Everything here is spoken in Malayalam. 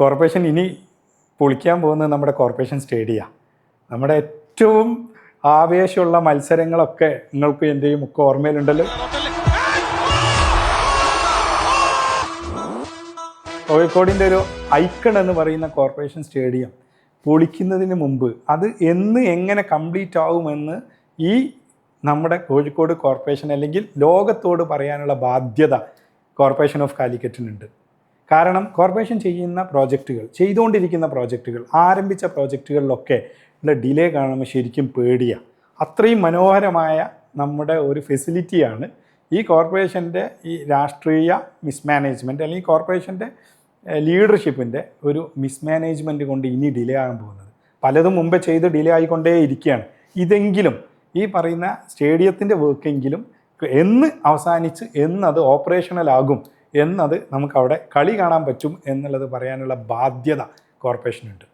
കോർപ്പറേഷൻ ഇനി പൊളിക്കാൻ പോകുന്നത് നമ്മുടെ കോർപ്പറേഷൻ സ്റ്റേഡിയ. നമ്മുടെ ഏറ്റവും ആവേശമുള്ള മത്സരങ്ങളൊക്കെ നിങ്ങൾക്ക് എന്റെയും ഒക്കെ ഓർമ്മയിലുണ്ടല്ലോ? കോഴിക്കോടിന്റെ ഒരു ഐക്കൺ എന്ന് പറയുന്ന കോർപ്പറേഷൻ സ്റ്റേഡിയം പൊളിക്കുന്നതിന് മുമ്പ് അത് എന്ന് എങ്ങനെ കംപ്ലീറ്റ് ആവുമെന്ന് ഈ നമ്മുടെ കോഴിക്കോട് കോർപ്പറേഷൻ അല്ലെങ്കിൽ ലോകത്തോട് പറയാനുള്ള ബാധ്യത കോർപ്പറേഷൻ ഓഫ് കാലിക്കറ്റിനുണ്ട്. കാരണം കോർപ്പറേഷൻ ചെയ്യുന്ന പ്രോജക്റ്റുകൾ ചെയ്തുകൊണ്ടിരിക്കുന്ന പ്രോജക്റ്റുകൾ ആരംഭിച്ച പ്രോജക്റ്റുകളിലൊക്കെ ഉള്ള ഡിലേ കാണുമ്പോൾ ശരിക്കും പേടിയാണ് അത്രയും മനോഹരമായ നമ്മുടെ ഒരു ഫെസിലിറ്റിയാണ് ഈ കോർപ്പറേഷന്റെ ഈ രാഷ്ട്രീയ മിസ്മാനേജ്മെന്റ് അല്ലെങ്കിൽ കോർപ്പറേഷന്റെ ലീഡർഷിപ്പിന്റെ ഒരു മിസ്മാനേജ്മെന്റ് കൊണ്ട് ഇനി ഡിലേ ആകാൻ പോകുന്നത്. പലതും മുമ്പേ ചെയ്ത് ഡിലേ ആയിക്കൊണ്ടേ ഇരിക്കുകയാണ് ഇതെങ്കിലും ഈ പറയുന്ന സ്റ്റേഡിയത്തിന്റെ വർക്കെങ്കിലും എന്ന് അവസാനിച്ച് എന്നത് ഓപ്പറേഷണൽ ആകും എന്നത് നമുക്കവിടെ കളി കാണാൻ പറ്റും എന്നുള്ളത് പറയാനുള്ള ബാധ്യത കോർപ്പറേഷനുണ്ട്.